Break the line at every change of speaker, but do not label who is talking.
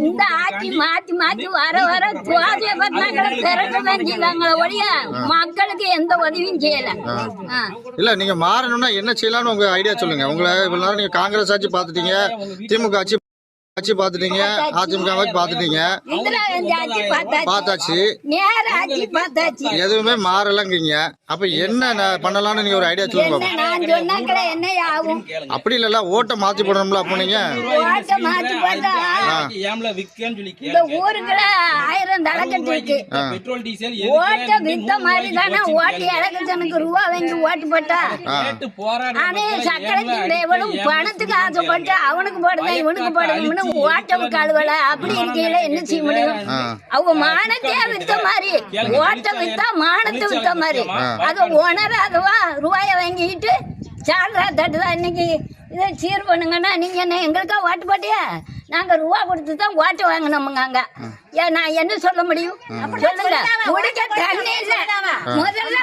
இந்த ஆட்சி மாத்தி மாத்தி வர வர சுவாசிய பத்தினாங்களை திரட்ட செஞ்சுக்காங்களே ஒழிய மக்களுக்கு எந்த உதவியும் செய்யல.
இல்ல நீங்க மாறணும்னா என்ன செய்யலாம்னு உங்க ஐடியா சொல்லுங்க. உங்களை இவ்வளவு நேரம் நீங்க காங்கிரஸ் ஆட்சி பாத்துட்டீங்க திமுக ஆட்சி ஆட்சி பாத்துட்டீங்க அதிமுக பாத்துட்டீங்க
பார்த்தாச்சு.
எதுவுமே மாறலங்கீங்க. அப்ப என்ன பண்ணலாம்னு நீங்க ஒரு ஐடியா சொல்லுங்க அப்படி இல்லல்ல ஓட்டை மாத்தி போடணும்ல அப்போ நீங்க?
ஓட்ட மாத்தி பார்த்தா
ஏம்ல விக்கன்னு சொல்லி
இந்த ஊருக்குள்ள ஆயிரம் தலைக்கட்டு இருக்கு.
பெட்ரோல் டீசல்
ஓட்ட வித்த மாதிரி தானே ஓட்டு எலெக்ஷனுக்கு ரூபா வாங்கி ஓட்டு போட்டா? ஆனே சக்கரைக்கு இவனும் பணத்துக்கு ஆசைப்பட்டு அவனுக்கு போடுங்க இவனுக்கு போடுங்கன்னு ஓட்டம் கழுவல அப்படி இருக்கையில என்ன செய்ய முடியும்? அவங்க மானத்தையே வித்த மாதிரி ஓட்ட வித்தா மானத்தை வித்த மாதிரி. அது உணராதவா ரூபாய வாங்கிட்டு சால்ரா தட்டுதா இன்னைக்கு? இதை சீர் பண்ணுங்கன்னா நீங்க என்ன எங்களுக்கா ஓட்டு போட்டியா? நாங்க ரூபா கொடுத்து தான் ஓட்டு வாங்கினோமுங்க அங்க. நான் என்ன சொல்ல முடியும்? சொல்லுங்க. தண்ணி இல்ல. முதல்ல